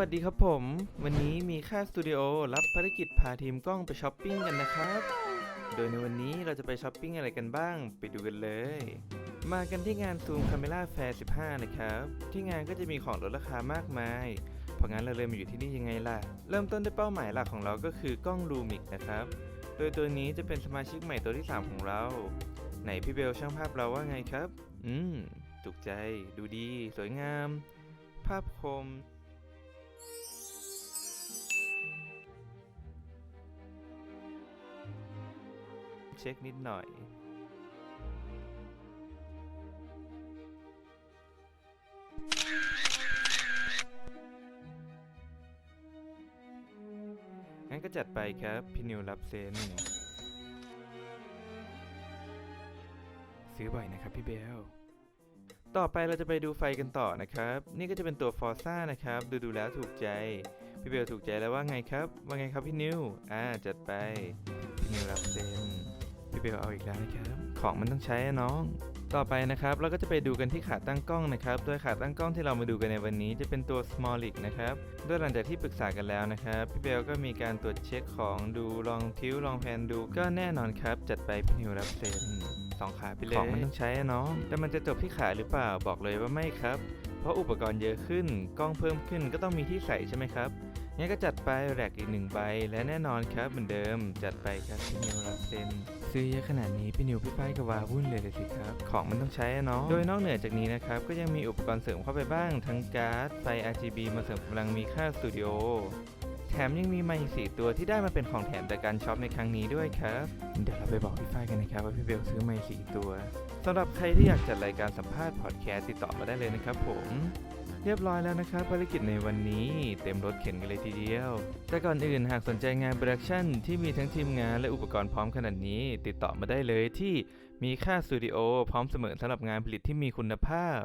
วัสดีครับผม วันนี้มีค่าสตูดิโอรับภารกิจพาทีมกล้องไปช้อปปิ้งกันนะครับ โดยในวันนี้เราจะไปช้อปปิ้งอะไรกันบ้าง ไปดูกันเลย มากันที่งานซูมคาเมล่าแฟร์15 นะครับ ที่งานก็จะมีของลดราคามากมาย เพราะงั้นเราเลยมาอยู่ที่นี่ยังไงล่ะ เริ่มต้นด้วยเป้าหมายหลักของเราก็คือกล้องลูมิกนะครับ โดยตัวนี้จะเป็นสมาชิกใหม่ตัวที่ 3 ของเรา ไหนพี่เบลช่างภาพเราว่าไงครับ อืมถูกใจ ดูดี สวยงาม ภาพคม เช็คนิดหน่อยงั้นก็จัดไปครับพี่นิวรับเซนซื้อบ่อยนะครับพี่เบล ต่อไปเราจะไปดูไฟกันต่อนะครับ นี่ก็จะเป็นตัวฟอร์ซ่านะครับ ดูดูแล้วถูกใจ พี่เบลถูกใจแล้วว่าไงครับ ว่าไงครับพี่นิว อ่าจัดไป พี่นิวรับเซน พี่เบลเอาอีกแล้วนะครับ ของมันต้องใช้น้อง ต่อไปนะครับ เราก็จะไปดูกันที่ขาตั้งกล้องนะครับ โดยขาตั้งกล้องที่เรามาดูกันในวันนี้จะเป็นตัว Smallic นะครับ โดยหลังจากที่ปรึกษากันแล้วนะครับ พี่เบลก็มีการตรวจเช็คของดูลองทิ้วลองแพนดู ก็แน่นอนครับ จัดไปพี่นิวรับเซ็น สองขาไปเลยของมันต้องใช้อะน้อง แต่มันจะจบที่ขาหรือเปล่าบอกเลยว่าไม่ครับ เพราะอุปกรณ์เยอะขึ้นกล้องเพิ่มขึ้นก็ต้องมีที่ใส่ใช่ไหมครับงั้นก็จัดไปแรกอีกหนึ่งใบ และแน่นอนครับเหมือนเดิม จัดไปครับพี่นิวรับเซนซื้อเยอะขนาดนี้พี่นิวพี่ป้ายกับวาวุ่นเลยเลยสิครับ ของมันต้องใช้อะเนาะโดยนอกเหนือจากนี้นะครับ ก็ยังมีอุปกรณ์เสริมเข้าไปบ้าง ทั้งการ์ดไฟ RGB มาเสริมกำลังมีค่าสตูดิโอ แถมยังมีไมค์สี่ตัวที่ได้มาเป็นของแถมจากการช็อปในครั้งนี้ด้วยครับ เดี๋ยวเราไปบอกพี่ฝ้ายกันนะครับว่าพี่เบลซื้อไมค์สี่ตัวสำหรับใครที่อยากจัดรายการสัมภาษณ์พอดแคสต์ติดต่อมาได้เลยนะครับผมเรียบร้อยแล้วนะครับภารกิจในวันนี้เต็มรถเข็นกันเลยทีเดียว แต่ก่อนอื่นหากสนใจงานโปรดักชั่นที่มีทั้งทีมงานและอุปกรณ์พร้อมขนาดนี้ ติดต่อมาได้เลยที่มีค่าสตูดิโอพร้อมเสมอสำหรับงานผลิตที่มีคุณภาพ